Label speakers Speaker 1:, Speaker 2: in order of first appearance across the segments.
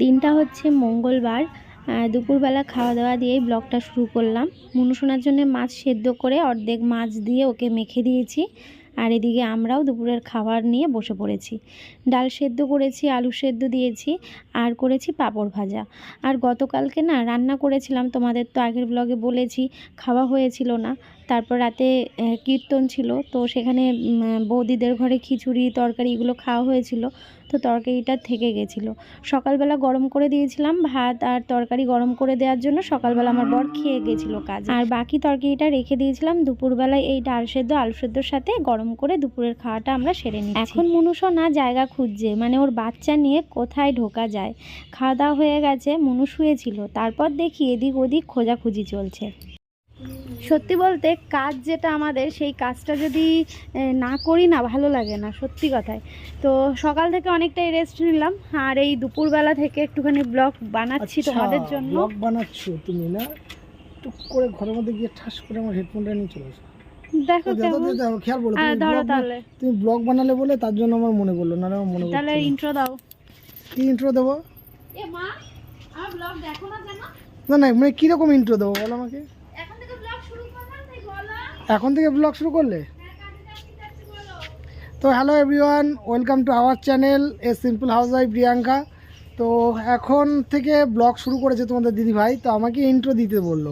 Speaker 1: দিনটা হচ্ছে মঙ্গলবার। দুপুরবেলা খাওয়া দাওয়া দিয়েই ব্লগটা শুরু করলাম। মুনুসোনার জন্য মাছ সেদ্ধ করে অর্ধেক মাছ দিয়ে ওকে মেখে দিয়েছি। আর এদিকে আমরাও দুপুরের খাবার নিয়ে বসে পড়েছি। ডাল সেদ্ধ করেছি, আলু সেদ্ধ দিয়েছি, আর করেছি পাঁপড় ভাজা। আর গতকালকে না রান্না করেছিলাম, তোমাদের তো আগের ব্লগে বলেছি, খাওয়া হয়েছিল না। তারপর রাতে কীর্তন ছিল। তো সেখানে বৌদিদের ঘরে খিচুড়ি, তরকারি এগুলো খাওয়া হয়েছিল। তো তরকারিটা থেকে গেছিল। সকালবেলা গরম করে দিয়েছিলাম ভাত আর তরকারি গরম করে দেওয়ার জন্য সকালবেলা আমার বর খেয়ে গেছিল কাজ। আর বাকি তরকারিটা রেখে দিয়েছিলাম দুপুরবেলায় এই ডাল সেদ্ধ, আলু সেদ্ধর সাথে গরম করে দুপুরের খাওয়াটা আমরা সেরে নিই এখন মনুষও না জায়গা খুঁজছে মানে ওর বাচ্চা নিয়ে কোথায় ঢোকা যায়। খাওয়া দাওয়া হয়ে গেছে, মনু শুয়েছিল। তারপর দেখি এদিক ওদিক খোঁজাখুঁজি চলছে। সত্যি বলতে কাজ যেটা আমাদের সেই কাজটা যদি না করি না ভালো লাগে না সত্যি কথায়। তো সকাল থেকে অনেকটাই রেস্ট নিলাম আর এই দুপুরবেলা থেকে একটুখানি ব্লগ বানাচ্ছি তোমাদের জন্য।
Speaker 2: ব্লগ আচ্ছা, বানাচ্ছ তুমি না? টুক করে ঘরের মধ্যে গিয়ে ঠাস করে আমার হেডফোনটা নিয়ে চলে আসো।
Speaker 1: দেখো
Speaker 2: দেখো, দেখো, খেয়াল তুমি
Speaker 1: ধরো তাহলে।
Speaker 2: তুমি ব্লগ বানালে বলে তার জন্য আমার মনে পড়ল না আমার মনে
Speaker 1: তাহলে ইন্ট্রো দাও।
Speaker 2: কি ইন্ট্রো দেবো?
Speaker 1: এ মা আমার ব্লগ দেখো না কেন?
Speaker 2: না না মানে কীরকম ইন্ট্রো দেবো বলো আমাকে
Speaker 1: এখন থেকে ব্লগ শুরু করলাম তাই বলো
Speaker 2: এখন থেকে ব্লগ শুরু করলে? তো hello everyone welcome to our channel a simple housewife Priyanka তো এখন থেকে ব্লগ শুরু করেছে তোমাদের দিদি ভাই তো আমাকে ইন্ট্রো দিতে বলল।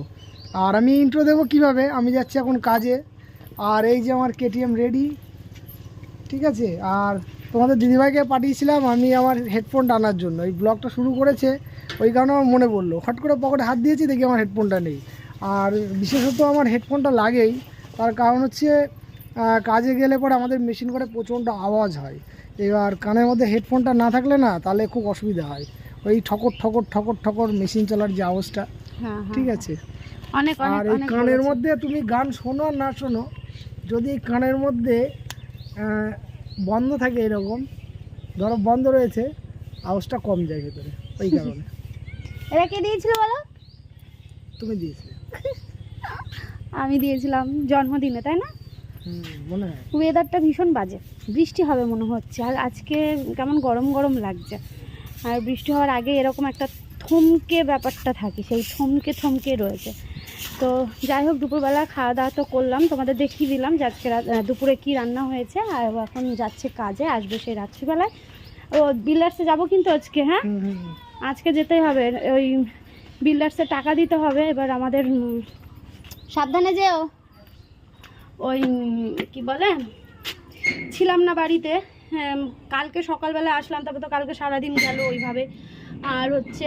Speaker 2: আর আমি ইন্ট্রো দেবো কীভাবে? আমি যাচ্ছি এখন কাজে। আর এই যে আমার কেটিএম রেডি ঠিক আছে? আর তোমাদের দিদিভাইকে পাঠিয়েছিলাম আমি আমার হেডফোনটা আনার জন্য। এই ব্লগটা শুরু করেছে, ওই কারণে আমার মনে পড়ল। হট করে পকেটে হাত দিয়েছি, দেখি আমার হেডফোনটা নেই। আর বিশেষত আমার হেডফোনটা লাগেই। তার কারণ হচ্ছে কাজে গেলে পরে আমাদের মেশিন করে প্রচণ্ড আওয়াজ হয়। এবার কানের মধ্যে হেডফোনটা না থাকলে না তাহলে খুব অসুবিধা হয়। ওই ঠকর ঠকর ঠকর ঠকর মেশিন চলার যে আওয়াজটা
Speaker 1: হ্যাঁ হ্যাঁ
Speaker 2: ঠিক আছে?
Speaker 1: অনেক অনেক
Speaker 2: আর এই কানের মধ্যে তুমি গান শোনো আর না শোনো যদি কানের মধ্যে বন্ধ থাকে এরকম ধরো বন্ধ রয়েছে আওয়াজটা কম যায় ভেতরে ওই কারণে।
Speaker 1: এটা কে দিয়েছিল বলো?
Speaker 2: তুমি দিয়েছিলে।
Speaker 1: আমি দিয়েছিলাম জন্মদিনে তাই না? ওয়েদারটা ভীষণ বাজে। বৃষ্টি হবে মনে হচ্ছে। আর আজকে কেমন গরম গরম লাগছে। আর বৃষ্টি হওয়ার আগে এরকম একটা থমকে ব্যাপারটা থাকে সেই থমকে থমকে রয়েছে। তো যাই হোক দুপুরবেলা খাওয়া দাওয়া তো করলাম তোমাদের দেখিয়ে দিলাম যে আজকে দুপুরে কি রান্না হয়েছে আর এখন যাচ্ছে কাজে আসবে সেই রাত্রিবেলায়। ও বিল্ডার্সে যাব কিন্তু আজকে হ্যাঁ। আজকে যেতেই হবে। ওই বিল্ডার্সে টাকা দিতে হবে এবার আমাদের সাবধানে যেও। ওই কি বলে? ছিলাম না বাড়িতে। হ্যাঁ, কালকে সকালবেলা আসলাম তারপর তো কালকে সারাদিন গেল ওইভাবে। আর হচ্ছে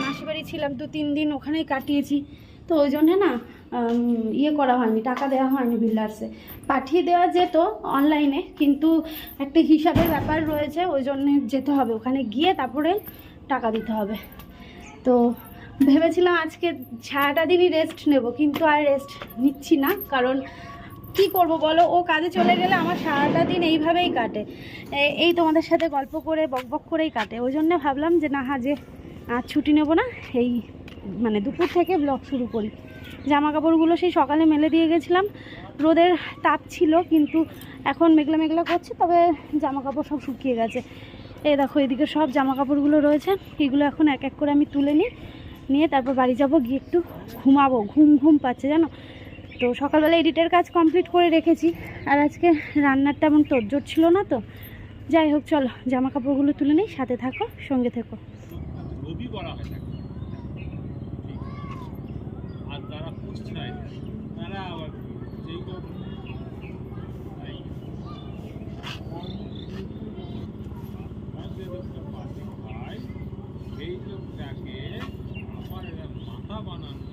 Speaker 1: মাসি বাড়ি ছিলাম তো তিন দিন ওখানেই কাটিয়েছি। তো ওই জন্যে না ইয়ে করা হয়নি টাকা দেওয়া হয়নি বিল্ডার্সে। পাঠিয়ে দেওয়া যেত অনলাইনে কিন্তু একটা হিসাবের ব্যাপার রয়েছে ওই জন্যে যেতে হবে। ওখানে গিয়ে তারপরে টাকা দিতে হবে। তো ভেবেছিলাম আজকে সারাটা দিনই রেস্ট নেব, কিন্তু আর রেস্ট নিচ্ছি না, কারণ কি করব বলো? ও কাজে চলে গেলে আমার সারাটা দিন এইভাবেই কাটে। এই তোমাদের সাথে গল্প করে বকবক করেই কাটে। ওই জন্য ভাবলাম যে, না যে আর ছুটি নেব না, এই মানে দুপুর থেকে ব্লগ শুরু করি। জামা কাপড়গুলো সেই সকালে মেলে দিয়ে গেছিলাম। রোদের তাপ ছিল, কিন্তু এখন মেঘলা মেঘলা করছে, তবে জামা কাপড় সব শুকিয়ে গেছে। এই দেখো, এদিকে সব জামা কাপড়গুলো রয়েছে। এগুলো এখন এক এক করে আমি তুলে নিই। নিয়ে তারপর বাড়ি যাব, গিয়ে একটু ঘুমাবো। ঘুম ঘুম পাচ্ছে জানো? তো সকালবেলা এডিটের কাজ কমপ্লিট করে রেখেছি। আর আজকে রান্নার তেমন তোরজোর ছিল না তো। যাই হোক, চলো জামা কাপড়গুলো তুলে নিই, সাথে থাকো, সঙ্গে থেকো।
Speaker 3: তারা আবার যেই কোনো তাই আমাদের লোকটা পাশে খায় সেই লোকটাকে আমার এরা মাথা বানানো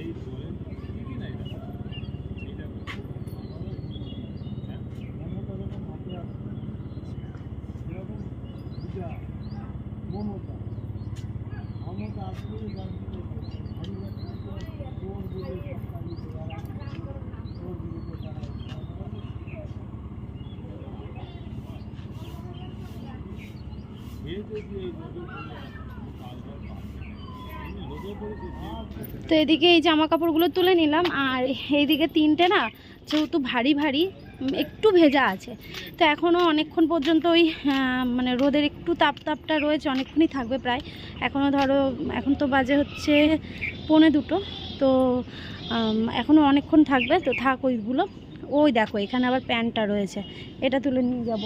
Speaker 3: এই বলে ঠিকই না এটা এইটা হ্যাঁ
Speaker 2: মমতা মমতা আসলে
Speaker 3: সে যদি এই রবি বলে কাজটা পাচ্ছে লোকের পরে
Speaker 1: তো এদিকে এই জামা কাপড়গুলো তুলে নিলাম, আর এইদিকে তিনটে না যেহেতু ভারী ভারী
Speaker 4: একটু ভেজা আছে। তো এখনও অনেকক্ষণ পর্যন্ত ওই মানে রোদের একটু তাপ তাপটা রয়েছে, অনেকক্ষণই থাকবে প্রায়। এখনও ধরো, এখন তো বাজে হচ্ছে পৌনে দুটো। তো এখনও অনেকক্ষণ থাকবে, তো থাক ওইগুলো। ওই দেখো, এখানে আবার প্যান্টটা রয়েছে। এটা তুলে নিয়ে যাব।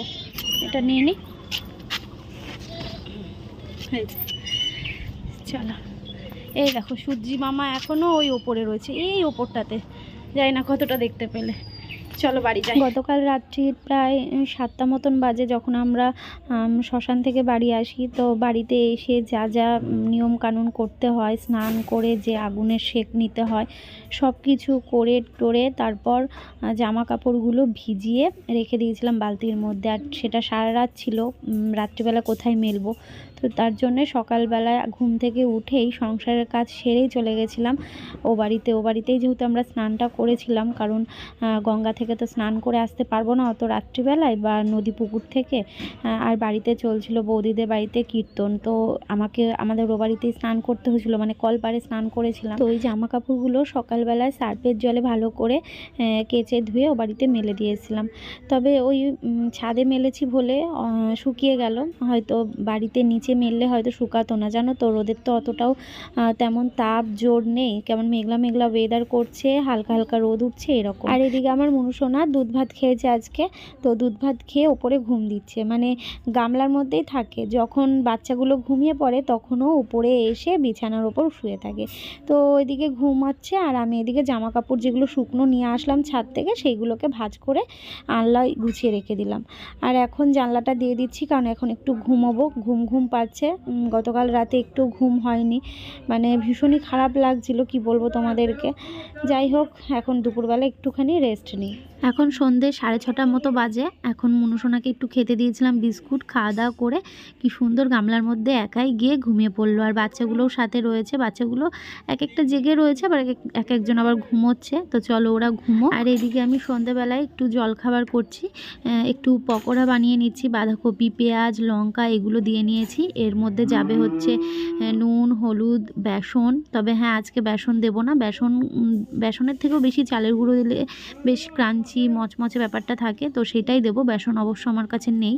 Speaker 4: এটা নিয়ে নিই। চলো। এই দেখো সূর্যি মামা এখনও ওই ওপরে রয়েছে, এই ওপরটাতে। যাই না কতটা দেখতে পেলে। চলো বাড়ি যাই। গতকাল রাত্রি প্রায় সাতটা মতন বাজে যখন আমরা শ্মশান থেকে বাড়ি আসি, তো বাড়িতে এসে যা যা নিয়ম কানুন করতে হয়, স্নান করে যে আগুনের সেক নিতে হয়, সব কিছু করে টোরে তারপর জামা কাপড়গুলো ভিজিয়ে রেখে দিয়েছিলাম বালতির মধ্যে। আর সেটা সারা রাত ছিল রাত্রিবেলা কোথায় মেলবো? তো তার জন্যে সকালবেলায় ঘুম থেকে উঠেই সংসারের কাজ সেরেই চলে গেছিলাম। ও বাড়িতে, ও বাড়িতেই যেহেতু আমরা স্নানটা করেছিলাম, কারণ গঙ্গা থেকে তো স্নান করে আসতে পারব না অত রাত্রিবেলায় বা নদী পুকুর থেকে। আর বাড়িতে চলছিল বৌদিদের বাড়িতে কীর্তন, তো আমাকে, আমাদের ও বাড়িতেই স্নান করতে হয়েছিল মানে কলপারে স্নান করেছিলাম। তো ওই জামা কাপড়গুলো সকালবেলায় সার্ফের জলে ভালো করে কেচে ধুয়ে ও বাড়িতে মেলে দিয়েছিলাম। তবে ওই ছাদে মেলেছি বলে শুকিয়ে গেল। হয়তো বাড়িতে নিচে মেললে হয়তো শুকাতো না। জানো তো, রোদের তো অতটাও তেমন তাপ, জোর নেই। কেমন মেঘলা মেঘলা ওয়েদার করছে, হালকা হালকা রোদ উঠছে, এরকম। আর এদিকে আমার মনুসোনা দুধ ভাত খেয়েছে আজকে, তো দুধ ভাত খেয়ে ওপরে ঘুম দিচ্ছে। মানে গামলার মধ্যেই থাকে। যখন বাচ্চাগুলো ঘুমিয়ে পড়ে, তখনও উপরে এসে বিছানার ওপর শুয়ে থাকে। তো ওইদিকে ঘুমাচ্ছে আর আমি এদিকে জামা কাপড় যেগুলো শুকনো নিয়ে আসলাম ছাদ থেকে, সেইগুলোকে ভাঁজ করে আনলায় গুছিয়ে রেখে দিলাম। আর এখন জানলাটা দিয়ে দিচ্ছি, কারণ এখন একটু ঘুমোবো। ঘুম ঘুম পাচ্ছে গতকাল রাতে একটু ঘুম হয়নি। মানে ভীষণই খারাপ লাগছিল, কি বলব তোমাদেরকে। যাই হোক, এখন দুপুরবেলা একটুখানি রেস্ট নিই। এখন সন্ধে সাড়ে ছটার মতো বাজে। এখন মনুসোনাকে একটু খেতে দিয়েছিলাম বিস্কুট, খাওয়া দাওয়া করে। কি সুন্দর গামলার মধ্যে একাই গিয়ে ঘুমিয়ে পড়ল। আর বাচ্চাগুলোও সাথে রয়েছে। বাচ্চাগুলো এক একটা জেগে রয়েছে, আবার এক এক- এক একজন আবার ঘুমোচ্ছে। তো চলো ওরা ঘুমো। আর এদিকে আমি সন্ধেবেলায় একটু জলখাবার করছি। একটু পকোড়া বানিয়ে নিচ্ছি, বাঁধাকপি, পেঁয়াজ, লঙ্কা, এগুলো দিয়ে নিয়েছি। এর মধ্যে যাবে হচ্ছে নুন, হলুদ, বেসন। তবে হ্যাঁ আজকে বেসন দেবো না। বেসন বেসনের থেকেও বেশি চালের গুঁড়ো দিলে বেশ ক্রাঞ্চি মচমচে ব্যাপারটা থাকে তো সেটাই দেবো। বেসন অবশ্য আমার কাছে নেই।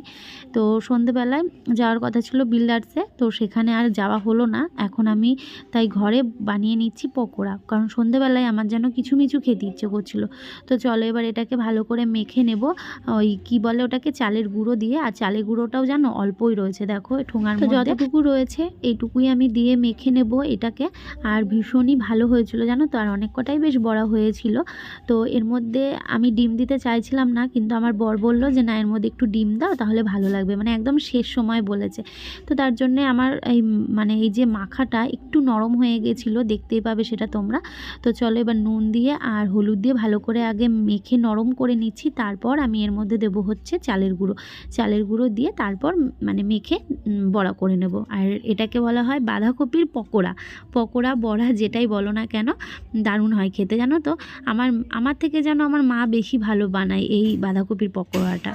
Speaker 4: তো সন্ধেবেলায় যাওয়ার কথা ছিল বিল্ডার্সে তো সেখানে আর যাওয়া হলো না। এখন আমি তাই ঘরে বানিয়ে নিচ্ছি পকোড়া কারণ সন্ধেবেলায় আমার যেন কিছু মিছু খেতে ইচ্ছে করছিল। তো চলো এবার এটাকে ভালো করে মেখে নেব। ওই কি বলে ওটাকে? চালের গুঁড়ো দিয়ে। আর চালের গুঁড়োটাও জানো অল্পই রয়েছে দেখো ঠোঙার মধ্যে। যতটুকু রয়েছে। এইটুকুই আমি দিয়ে মেখে নেব এটাকে। আর ভীষণই ভালো হয়েছিল জানো তো? আর অনেক কটাই বেশ বড় হয়েছিল। তো এর মধ্যে আমি ডিম দিতে চাইছিলাম না, কিন্তু আমার বর বলল যে, না, এর মধ্যে একটু ডিম দাও, তাহলে ভালো লাগবে। মানে একদম শেষ সময় বলেছে। তো তার জন্যে আমার এই মানে এই যে মাখাটা একটু নরম হয়ে গেছিল, দেখতেই পাবে সেটা তোমরা। তো চলো এবার নুন দিয়ে আর হলুদ দিয়ে ভালো করে আগে মেখে নরম করে নিচ্ছি, তারপর আমি এর মধ্যে দেবো হচ্ছে চালের গুঁড়ো। চালের গুঁড়ো দিয়ে তারপর মানে মেখে বড়া করে নেব। আর এটাকে বলা হয় বাঁধাকপির পকোড়া। পকোড়া, বড়া যেটাই বলো না কেন, দারুণ হয় খেতে, জানো তো? আমার আমার থেকে যেন আমার মা বেশি ভালো বানায় এই বাঁধাকপির পকোড়াটা।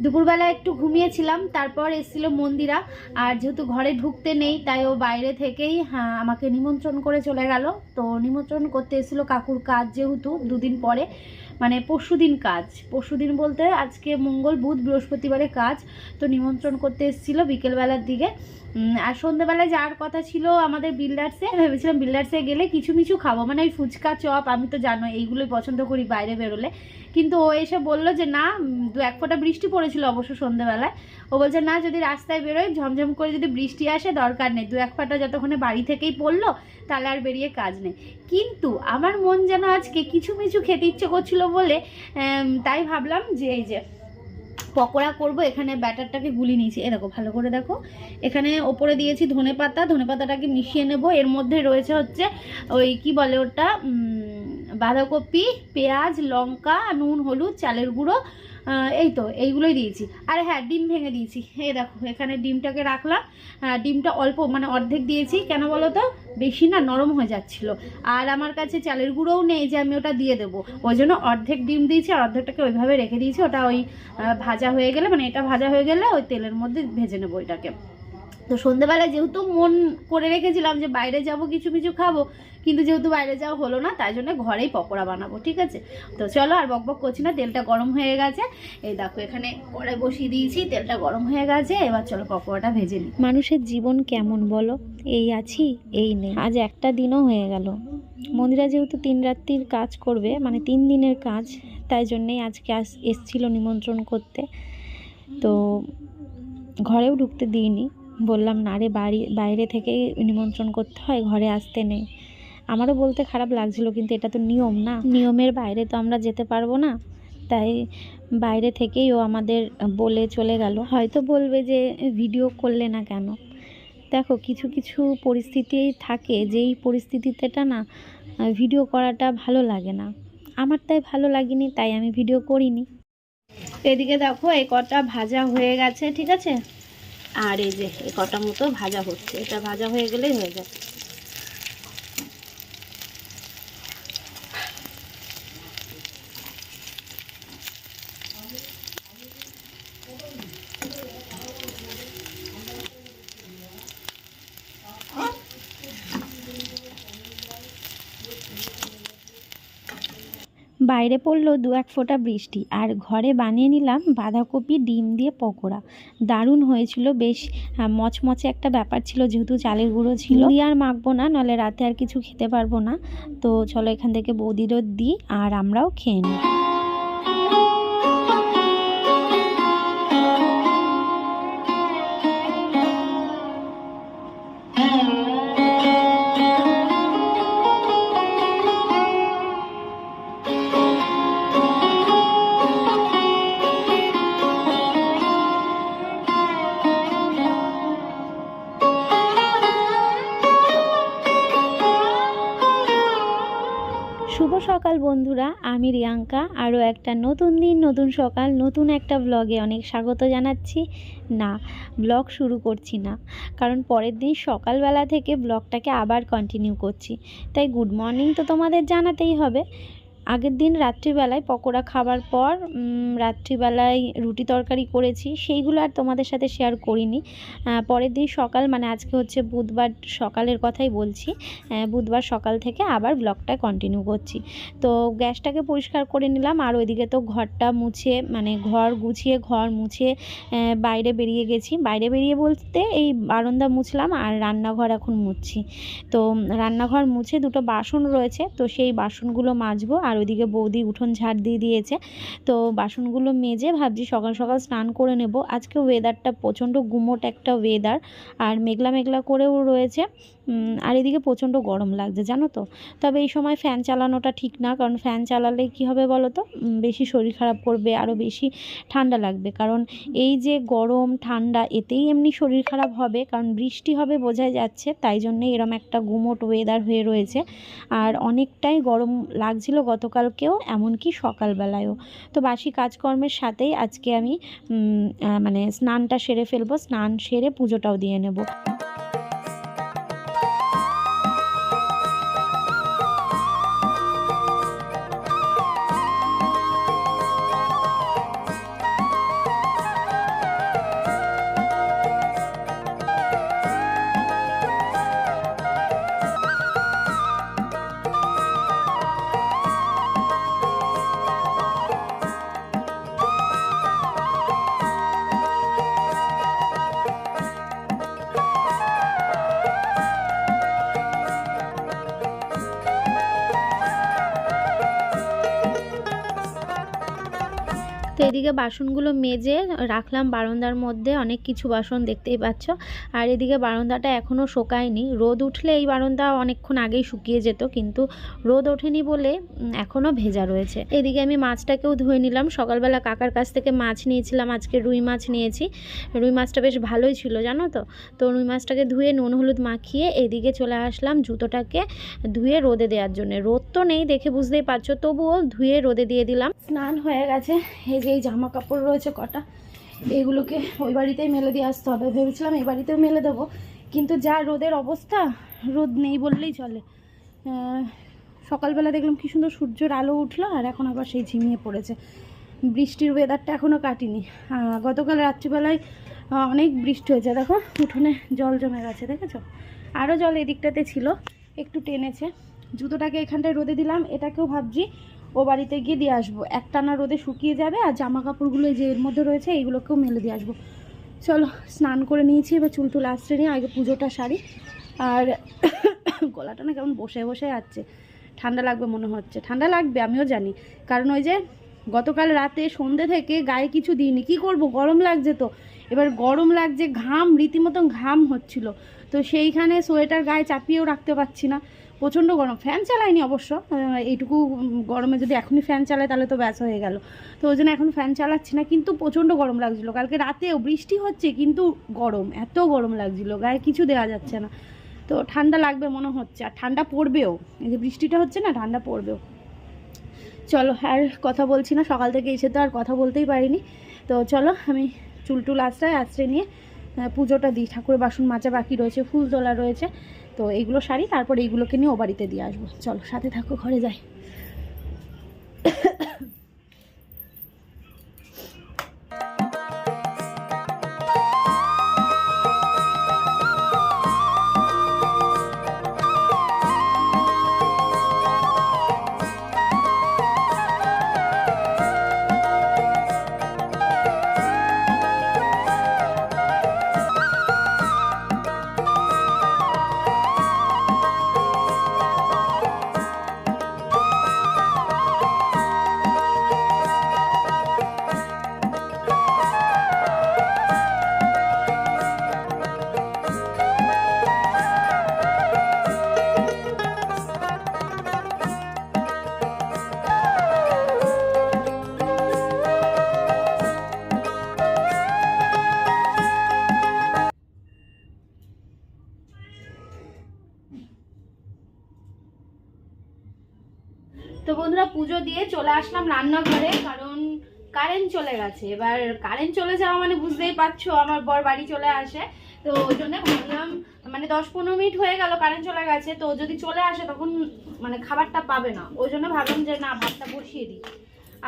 Speaker 4: দুপুরবেলা একটু ঘুমিয়েছিলাম তারপর এসেছিল মন্দিরা। আর যেহেতু ঘরে ঢুকতে নেই তাই ও বাইরে থেকেই হ্যাঁ, আমাকে নিমন্ত্রণ করে চলে গেল। তো নিমন্ত্রণ করতে এসেছিল কাকুর কাজ যেহেতু দুদিন পরে মানে পরশুদিন কাজ। পরশুদিন বলতে আজকে মঙ্গল বুধ বৃহস্পতিবারে কাজ। তো নিমন্ত্রণ করতে এসেছিল বিকেলবেলার দিকে। আর সন্ধ্যেবেলায় যাওয়ার কথা ছিল আমাদের বিল্ডার্সে। ভেবেছিলাম বিল্ডার্সে গেলে কিছু মিছু খাব মানে ওই ফুচকা, চপ, আমি তো জানো এইগুলোই পছন্দ করি বাইরে বেরোলে। কিন্তু ও এসে বলল যে, না দু এক ফোঁটা বৃষ্টি পড়েছিল অবশ্য সন্ধ্যেবেলায়। ও বলছে, না, যদি রাস্তায় বেরোয় ঝমঝম করে যদি বৃষ্টি আসে, দরকার নেই। দু এক ফোঁটা যতক্ষণে বাড়ি থেকেই পড়ল, তাহলে আর বেরিয়ে কাজ নেই। কিন্তু আমার মন যেন আজকে কিছু মিছু খেতে ইচ্ছে করছিল বলে তাই ভাবলাম যে, এই যে পকোড়া করব, এখানে ব্যাটারটাকে গুলি নিয়েছি। এ দেখো, ভালো করে দেখো। এখানে ওপরে দিয়েছি ধনে পাতা। ধনে পাতাটাকে মিশিয়ে নেব। এর মধ্যে রয়েছে হচ্ছে ওই কি বলে ওটা?
Speaker 1: বাঁধাকপি, পেঁয়াজ, লঙ্কা, নুন, হলুদ, চালের গুঁড়ো এই তো, এইগুলোই দিয়েছি। আর হ্যাঁ ডিম ভেঙে দিয়েছি। এই দেখো, এখানে ডিমটাকে রাখলাম। ডিমটা অল্প মানে অর্ধেক দিয়েছি। কেন বলো তো বেশি না, নরম হয়ে যাচ্ছিল। আর আমার কাছে চালের গুঁড়োও নেই যে আমি ওটা দিয়ে দেবো। ওই জন্য অর্ধেক ডিম দিয়েছি আর অর্ধেকটাকে ওইভাবে রেখে দিয়েছি। ওটা ওই ভাজা হয়ে গেলে মানে এটা ভাজা হয়ে গেলে ওই তেলের মধ্যে ভেজে নেব এটাকে তো সন্ধ্যেবেলায় যেহেতু মন করে রেখেছিলাম যে বাইরে যাব, কিছু কিছু খাব কিন্তু যেহেতু বাইরে যাওয়া হলো না, তাই জন্য ঘরেই পকোড়া বানাবো, ঠিক আছে? তো চলো আর বক বক করছি না, তেলটা গরম হয়ে গেছে। এই দেখো, এখানে কড়াই বসিয়ে দিয়েছি, তেলটা গরম হয়ে গেছে, এবার চলো পকোড়াটা ভেজে নিই।
Speaker 4: মানুষের জীবন কেমন বলো? এই আছি, এই নেই। আজ একটা দিনও হয়ে গেল। মন্দিরা যেহেতু তিন রাত্রির কাজ করবে মানে তিন দিনের কাজ, তাই জন্যেই আজকে আস, এসছিল নিমন্ত্রণ করতে। তো ঘরেও ঢুকতে দিইনি। বললাম, না রে, বাড়ি, বাইরে থেকে নিমন্ত্রণ করতে হয়, ঘরে আসতে নেই। আমারও বলতে খারাপ লাগছিল, কিন্তু এটা তো নিয়ম না। নিয়মের বাইরে তো আমরা যেতে পারব না। তাই বাইরে থেকেই ও আমাদের বলে চলে গেল। হয়তো বলবে যে, ভিডিও করলে না কেন? দেখো, কিছু কিছু পরিস্থিতি থাকে, যেই পরিস্থিতিটা না, ভিডিও করাটা ভালো লাগে না। আমার তাই ভালো লাগেনি, তাই আমি ভিডিও করিনি।
Speaker 1: এদিকে দেখো এই কটা ভাজা হয়ে গেছে, ঠিক আছে? আর এই যে এই কটা মতো ভাজা হচ্ছে, এটা ভাজা হয়ে গেলেই হয়ে যাবে
Speaker 4: বাইরে পড়ল দু এক ফোঁটা বৃষ্টি আর ঘরে বানিয়ে নিলাম বাঁধাকপি ডিম দিয়ে পকোড়া। দারুণ হয়েছিল বেশ মচমচে একটা ব্যাপার ছিল যেহেতু চালের গুঁড়ো ছিল। দিয়ে আর মাখবো না নাহলে রাতে আর কিছু খেতে পারব না। তো চলো এখান থেকে বৌদিরও দিই আর আমরাও খেয়ে নিই। শুভ সকাল বন্ধুরা, আমি রিয়াঙ্কা। আরও একটা নতুন দিন, নতুন সকাল, নতুন একটা ব্লগে অনেক স্বাগত জানাচ্ছি। না ব্লগ শুরু করছি না, কারণ পরের দিন সকালবেলা থেকে ব্লগটাকে আবার কন্টিনিউ করছি। তাই গুড মর্নিং তো তোমাদের জানাতেই হবে। আগের দিন রাত্রিবেলায় পকোড়া খাবার পর রাত্রিবেলায় রুটি তরকারি করেছি, সেইগুলো আর তোমাদের সাথে শেয়ার করিনি। পরের দিন সকাল মানে আজকে হচ্ছে বুধবার সকালের কথাই বলছি বুধবার সকাল থেকে আবার ব্লগটা কন্টিনিউ করছি। তো গ্যাসটাকে পরিষ্কার করে নিলাম, আর ওইদিকে তো ঘরটা মুছে মানে ঘর গুছিয়ে, ঘর মুছে বাইরে বেরিয়ে গেছি। বাইরে বেরিয়ে বলতে এই বারান্দা মুছলাম, আর রান্নাঘর এখন মুছছি। তো রান্নাঘর মুছে দুটো বাসন রয়েছে, তো সেই বাসনগুলো মাজবো, আর ওইদিকে বৌদি উঠোন ঝাড় দিয়ে দিয়েছে। তো বাসনগুলো মেজে ভাবছি সকাল সকাল স্নান করে নেব। আজকে ওয়েদারটা প্রচণ্ড গুমোট একটা ওয়েদার আর মেঘলা মেঘলা করেও রয়েছে। আর এদিকে প্রচণ্ড গরম লাগছে, জানো তো? তবে এই সময় ফ্যান চালানোটা ঠিক না, কারণ ফ্যান চালালে কি হবে বলো তো? বেশি শরীর খারাপ করবে আরও বেশি ঠান্ডা লাগবে। কারণ এই যে গরম, ঠান্ডা, এতেই এমনি শরীর খারাপ হবে, কারণ বৃষ্টি হবে বোঝাই যাচ্ছে, তাই জন্যে এরম একটা গুমোট ওয়েদার হয়ে রয়েছে। আর অনেকটাই গরম লাগছিল গতকালকেও, এমনকি সকালবেলায়ও। তো বাসি কাজকর্মের সাথেই আজকে আমি মানে স্নানটা সেরে ফেলব, স্নান সেরে পুজোটাও দিয়ে নেব। এদিকে বাসনগুলো মেজে রাখলাম বারান্দার মধ্যে, অনেক কিছু বাসন দেখতেই পাচ্ছ। আর এদিকে বারান্দাটা এখনও শোকায়নি। রোদ উঠলে এই বারান্দা অনেকক্ষণ আগেই শুকিয়ে যেত, কিন্তু রোদ ওঠেনি বলে এখনও ভেজা রয়েছে। এদিকে আমি মাছটাকেও ধুয়ে নিলাম। সকালবেলা কাকার কাছ থেকে মাছ নিয়েছিলাম, আজকে রুই মাছ নিয়েছি। রুই মাছটা বেশ ভালোই ছিল, জানো তো? তো রুই মাছটাকে ধুয়ে নুন হলুদ মাখিয়ে এদিকে চলে আসলাম জুতোটাকে ধুয়ে রোদে দেওয়ার জন্য। রোদ তো নেই দেখে বুঝতেই পারছ, তবুও ধুয়ে রোদে দিয়ে দিলাম।
Speaker 1: স্নান হয়ে গেছে। এই যে জামা কাপড় রয়েছে কটা, এগুলোকে ওই বাড়িতেই মেলে দিয়ে আসতে হবে। ভেবেছিলাম এই বাড়িতেও মেলে দেবো, কিন্তু যা রোদের অবস্থা, রোদ নেই বললেই চলে। সকালবেলা দেখলাম কি সুন্দর সূর্যের আলো উঠল, আর এখন আবার সেই ঝিমিয়ে পড়েছে। বৃষ্টির ওয়েদারটা এখনও কাটিনি। গতকাল রাত্রিবেলায় অনেক বৃষ্টি হয়েছে। দেখো, উঠোনে জল জমে গেছে, দেখেছ? আরও জল এদিকটাতে ছিল, একটু টেনেছে। জুতোটাকে এখানটায় রোদে দিলাম, এটাকেও ভাবছি ও বাড়িতে গিয়ে দিয়ে আসব। একটানা রোদে শুকিয়ে যাবে আর জামা কাপড়গুলো যে এর মধ্যে রয়েছে, এইগুলোকেও মেলে দিয়ে আসব। চলো, স্নান করে নিয়েছি, এবার চুল টুল আসতে নিয়ে আগে পুজোটা সারি। আর গলাটা না কেমন বসে বসে আছে ঠান্ডা লাগবে মনে হচ্ছে। ঠান্ডা লাগবে, আমিও জানি। কারণ ওই যে গতকাল রাতে সন্ধে থেকে গায়ে কিছু দিইনি। কি করব? গরম লাগছে তো। এবার গরম লাগছে, ঘাম, রীতিমতন ঘাম হচ্ছিল। তো সেইখানে সোয়েটার গায়ে চাপিয়েও রাখতে পারছি না। প্রচণ্ড গরম। ফ্যান চালাইনি অবশ্য। এইটুকু গরমে যদি এখনই ফ্যান চালায় তাহলে তো ব্যাস হয়ে গেল। তো ওই জন্য এখন ফ্যান চালাচ্ছি না, কিন্তু প্রচণ্ড গরম লাগছিল। কালকে রাতেও বৃষ্টি হচ্ছে, কিন্তু গরম, এত গরম লাগছিল। গায়ে কিছু দেওয়া যাচ্ছে না। তো ঠান্ডা লাগবে মনে হচ্ছে। আর ঠান্ডা পড়বেও। এই যে বৃষ্টিটা হচ্ছে না, ঠান্ডা পড়বেও। চলো, আর কথা বলছি না। সকাল থেকে এসে তো আর কথা বলতেই পারিনি। তো চলো, আমি চুল টুল আশ্রয় আশ্রয় নিয়ে পুজোটা দিই। ঠাকুরের বাসন মাজা বাকি রয়েছে, ফুল তোলা রয়েছে। তো এইগুলো শাড়ি তারপর এইগুলোকে নিয়ে ও বাড়িতে দিয়ে আসব। চলো, সাথে থাকো, ঘরে যাই। চলে আসলাম রান্নাঘরে, কারণ কারেন্ট চলে গেছে। এবার কারেন্ট চলে যাওয়া মানে বুঝতেই পারছ, আমার বর বাড়ি চলে আসে। তো ওই জন্য ভাবলাম মানে দশ পনেরো মিনিট হয়ে গেল কারেন্ট চলে গেছে, তো যদি চলে আসে তখন মানে খাবারটা পাবে না। ওই জন্য ভাবলাম যে না, ভাতটা বসিয়ে দিই।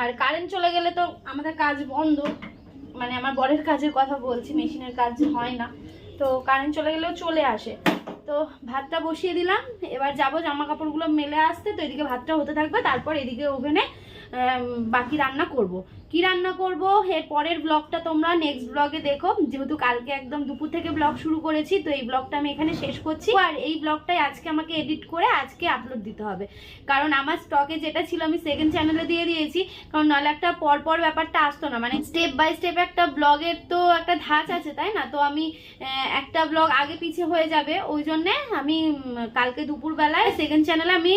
Speaker 1: আর কারেন্ট চলে গেলে তো আমাদের কাজ বন্ধ। মানে আমার বরের কাজের কথা বলছি, মেশিনের কাজ হয় না। তো কারেন্ট চলে গেলেও চলে আসে। তো ভাতটা বসিয়ে দিলাম এবার যাব জামা কাপড়গুলো মেলে আসতে, তো এদিকে ভাতটা হতে থাকবে, তারপর এদিকে ওভেনে বাকি রান্না করব। কি রান্না করব? এর পরের ব্লগটা তোমরা নেক্সট ব্লগে দেখো। যেহেতু কালকে একদম দুপুর থেকে ব্লগ শুরু করেছি, তো এই ব্লগটা আমি এখানে শেষ করছি। আর এই ব্লগটাই আজকে আমাকে এডিট করে আজকে আপলোড দিতে হবে। কারণ আমার স্টকে যেটা ছিল আমি সেকেন্ড চ্যানেলে দিয়ে দিয়েছি। কারণ নাহলে একটা পরপর ব্যাপারটা আসতো না। মানে স্টেপ বাই স্টেপ একটা ব্লগের তো একটা ধাঁচ আছে, তাই না? তো আমি একটা ব্লগ আগে পিছে হয়ে যাবে। ওই জন্যে আমি কালকে দুপুরবেলায় সেকেন্ড চ্যানেলে আমি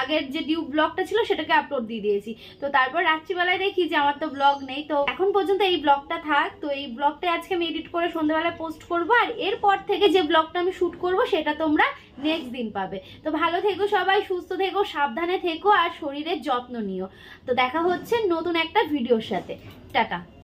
Speaker 1: আগের যে ডিউ ব্লগটা ছিল সেটাকে আপলোড দিয়ে দিয়েছি। তো তারপর রাত্রিবেলায় দেখি যে আমার তো ব্লগ নেই, তো এখন পর্যন্ত এই ব্লগটা থাক। তো এই ব্লগটা আজকে আমি এডিট করে সন্ধ্যাবেলায় পোস্ট করব, আর এরপর থেকে যে ব্লগটা আমি শ্যুট করব, সেটা তোমরা নেক্সট দিন পাবে। তো ভালো থেকো সবাই, সুস্থ থেকো, সাবধানে থেকো, আর শরীরের যত্ন নিও। তো দেখা হচ্ছে নতুন একটা ভিডিওর সাথে। টাটা।